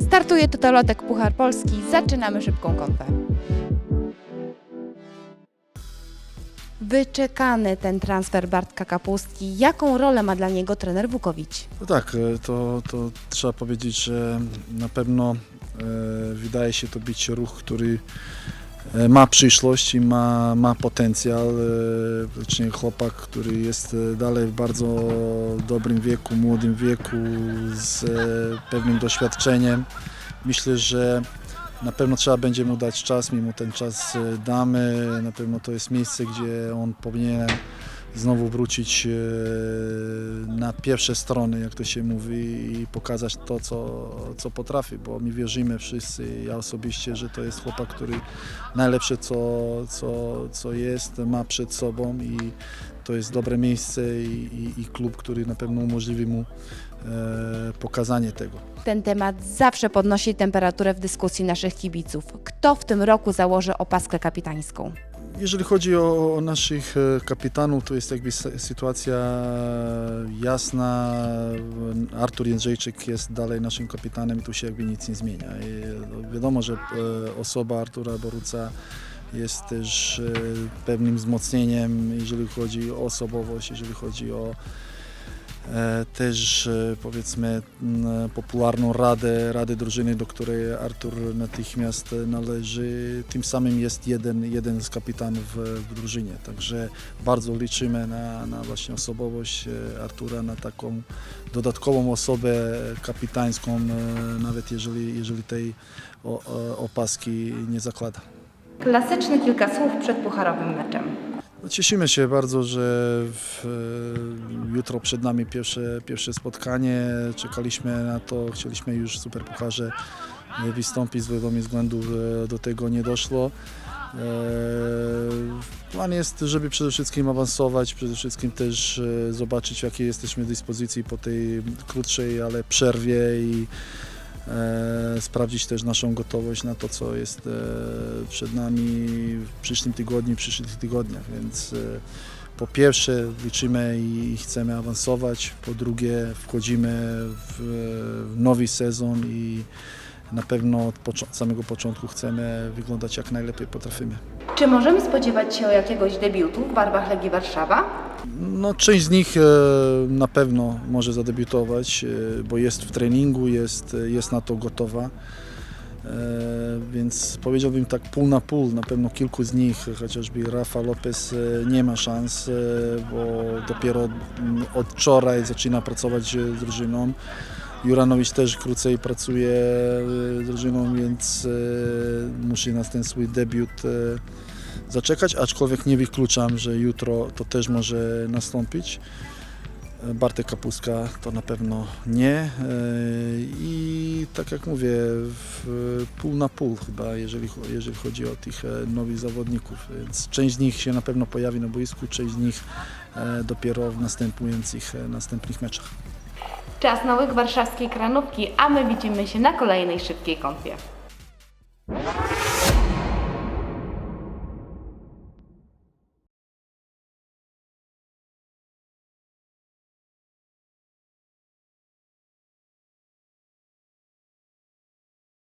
Startuje Totolotek Puchar Polski. Zaczynamy szybką konfę. Wyczekany ten transfer Bartka Kapustki. Jaką rolę ma dla niego trener Wukowicz? No tak, e, to, to trzeba powiedzieć, że na pewno e, wydaje się to być ruch, który ma przyszłość i ma, ma potencjał. E, Właśnie chłopak, który jest e, dalej w bardzo dobrym wieku, młodym wieku, z e, pewnym doświadczeniem. Myślę, że na pewno trzeba będzie mu dać czas, my mu ten czas e, damy. Na pewno to jest miejsce, gdzie on powinien znowu wrócić e, na pierwsze strony, jak to się mówi, i pokazać to, co, co potrafi, bo my wierzymy wszyscy, ja osobiście, że to jest chłopak, który najlepsze, co, co, co jest, ma przed sobą i to jest dobre miejsce i, i, i klub, który na pewno umożliwi mu e, pokazanie tego. Ten temat zawsze podnosi temperaturę w dyskusji naszych kibiców. Kto w tym roku założy opaskę kapitańską? Jeżeli chodzi o, o naszych e, kapitanów, to jest jakby sy- sytuacja jasna. Artur Jędrzejczyk jest dalej naszym kapitanem i tu się jakby nic nie zmienia. I no, wiadomo, że e, osoba Artura Boruca jest też e, pewnym wzmocnieniem, jeżeli chodzi o osobowość, jeżeli chodzi o też e, powiedzmy popularną radę, radę drużyny, do której Artur natychmiast należy. Tym samym jest jeden, jeden z kapitanów w, w drużynie, także bardzo liczymy na, na właśnie osobowość e, Artura, na taką dodatkową osobę kapitańską, e, nawet jeżeli, jeżeli tej opaski nie zakłada. Klasyczne kilka słów przed pucharowym meczem. Cieszymy się bardzo, że w, e, jutro przed nami pierwsze, pierwsze spotkanie. Czekaliśmy na to, chcieliśmy już w Superpucharze e, wystąpić, z wiadomych względów do tego nie doszło. E, Plan jest, żeby przede wszystkim awansować, przede wszystkim też zobaczyć, w jakiej jesteśmy dyspozycji po tej krótszej, ale przerwie i sprawdzić też naszą gotowość na to, co jest e, przed nami w przyszłym tygodniu, w przyszłych tygodniach, więc e, po pierwsze liczymy i chcemy awansować, po drugie wchodzimy w nowy sezon i na pewno od samego początku chcemy wyglądać jak najlepiej potrafimy. Czy możemy spodziewać się jakiegoś debiutu w barwach Legii Warszawa? No, część z nich e, na pewno może zadebiutować, e, bo jest w treningu, jest, jest na to gotowa. E, Więc powiedziałbym tak pół na pół, na pewno kilku z nich, chociażby Rafa Lopez e, nie ma szans, e, bo dopiero od wczoraj zaczyna pracować e, z drużyną. Juranowicz też krócej pracuje e, z drużyną, więc e, musi na ten swój debiut e, zaczekać, aczkolwiek nie wykluczam, że jutro to też może nastąpić. Bartek Kapuska to na pewno nie i tak jak mówię, pół na pół chyba, jeżeli, jeżeli chodzi o tych nowych zawodników, więc część z nich się na pewno pojawi na boisku, część z nich dopiero w następujących, następnych meczach. Czas łyk warszawskiej kranówki, a my widzimy się na kolejnej szybkiej konfie.